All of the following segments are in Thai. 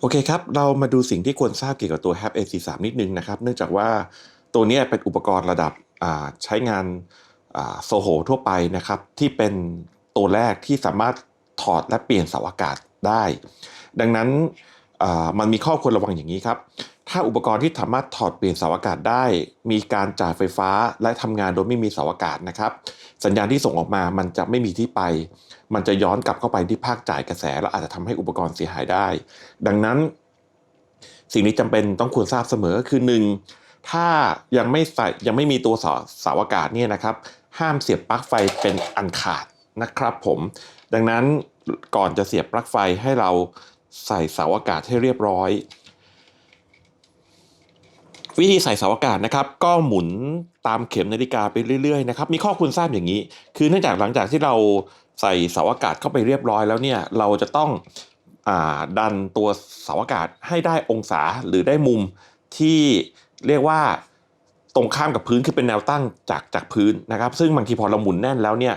โอเคครับ เรามาดูสิ่งที่ควรทราบเกี่ยวกับตัว h a p AC3 นิดนึงนะครับ เนื่องจากว่าตัวนี้เป็นอุปกรณ์ระดับใช้งานโซโหทั่วไปนะครับ ที่เป็นตัวแรกที่สามารถถอดและเปลี่ยนเสาอากาศได้ ดังนั้นมันมีข้อควรระวังอย่างนี้ครับ ถ้าอุปกรณ์ที่สามารถถอดเปลี่ยนเสาอากาศได้ มีการจ่ายไฟฟ้าและทำงานโดยไม่มีเสาอากาศนะครับ สัญญาณที่ส่งออกมามันจะไม่มีที่ไป มันจะย้อนกลับเข้าไปที่ภาคจ่ายกระแส แล้วอาจจะทำให้อุปกรณ์เสียหายได้ ดังนั้น สิ่งนี้จำเป็นต้องควรทราบเสมอคือหนึ่งถ้ายังไม่ใส่ยังไม่มีตัวเสาเสาอากาศเนี่ยนะครับ ห้ามเสียบปลั๊กไฟเป็นอันขาดนะครับ ผม ดังนั้นก่อนจะเสียบปลั๊กไฟให้เราใส่เสาอากาศให้เรียบร้อย วิธีใส่เสาอากาศนะครับ ก็หมุนตามเข็มนาฬิกาไปเรื่อยๆนะครับมีข้อควรทราบอย่างนี้ คือเนื่องจากหลังจากที่เราใส่เสาอากาศเข้าไปเรียบร้อยแล้วเนี่ยเราจะต้องอดันตัวเสาอากาศให้ได้องศาหรือได้มุมที่เรียกว่าตรงข้ามกับพื้นคือเป็นแนวตั้งจากจากพื้นนะครับ ซึ่งบางทีพอเราหมุนแน่นแล้วเนี่ย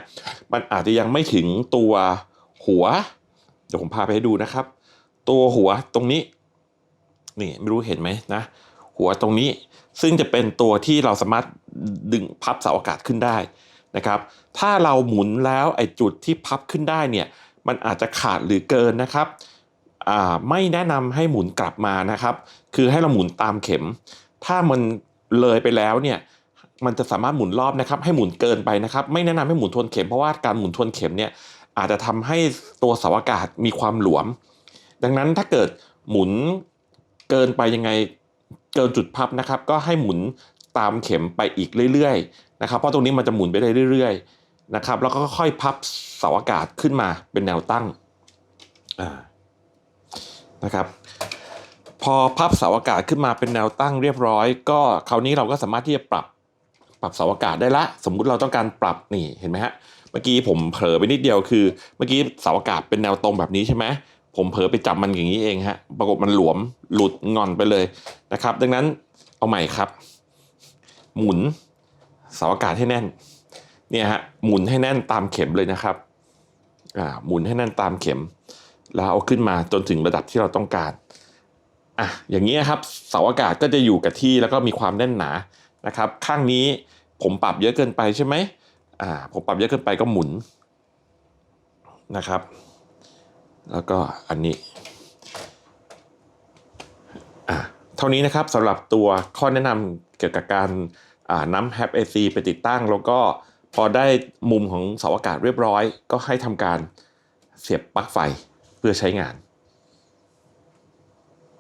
มันอาจจะยังไม่ถึงตัวหัว เดี๋ยวผมพาไปให้ดูนะครับ ตัวหัวตรงนี้ นี่ไม่รู้เห็นไหมนะ หัวตรงนี้ ซึ่งจะเป็นตัวที่เราสามารถดึงพับเสาอากาศขึ้นได้นะครับ ถ้าเราหมุนแล้วไอ้จุดที่พับขึ้นได้เนี่ยมันอาจจะขาดหรือเกินนะครับไม่แนะนำให้หมุนกลับมานะครับ คือให้เราหมุนตามเข็ม ถ้ามันเลยไปแล้วเนี่ยมันจะสามารถหมุนรอบนะครับ ให้หมุนเกินไปนะครับ ไม่แนะนำให้หมุนทวนเข็มเพราะว่าการหมุนทวนเข็มเนี่ยอาจจะทำให้ตัวเสาอากาศมีความหลวม ดังนั้นถ้าเกิดหมุนเกินไปยังไง เกินจุดพับนะครับ ก็ให้หมุนตามเข็มไปอีกเรื่อยๆนะครับ เพราะตรงนี้มันจะหมุนไปได้เรื่อยๆนะครับ แล้วก็ค่อยพับเสาอากาศขึ้นมาเป็นแนวตั้งนะครับ พอพับเสาอากาศขึ้นมาเป็นแนวตั้งเรียบร้อย ก็คราวนี้เราก็สามารถที่จะปรับปรับเสาอากาศได้ละ สมมุติเราต้องการปรับนี่เห็นไหมฮะเมื่อกี้ผมเผลอไปนิดเดียวคือ เมื่อกี้เสาอากาศเป็นแนวตรงแบบนี้ใช่ไหม ผมเผลอไปจับมันอย่างนี้เองฮะปรากฏมันหลวมหลุดงอนไปเลยนะครับ ดังนั้นเอาใหม่ครับ หมุนเสาอากาศให้แน่นเนี่ยฮะหมุนให้แน่นตามเข็มเลยนะครับอ่าหมุนให้แน่นตามเข็ม แล้วเอาขึ้นมาจนถึงระดับที่เราต้องการอะอย่างนี้ครับเสาอากาศก็จะอยู่กับที่แล้วก็มีความแน่นหนานะครับ ข้างนี้ผมปรับเยอะเกินไปใช่ไหมอ่าผมปรับเยอะเกินไปก็หมุนนะครับ แล้วก็อันนี้อะเท่านี้นะครับสำหรับตัวข้อแนะนำเกี่ยวกับการอ่านำ h a p AC ไปติดตั้ง แล้วก็พอได้มุมของเสาอากาศเรียบร้อย ก็ให้ทำการเสียบปลั๊กไฟเพื่อใช้งาน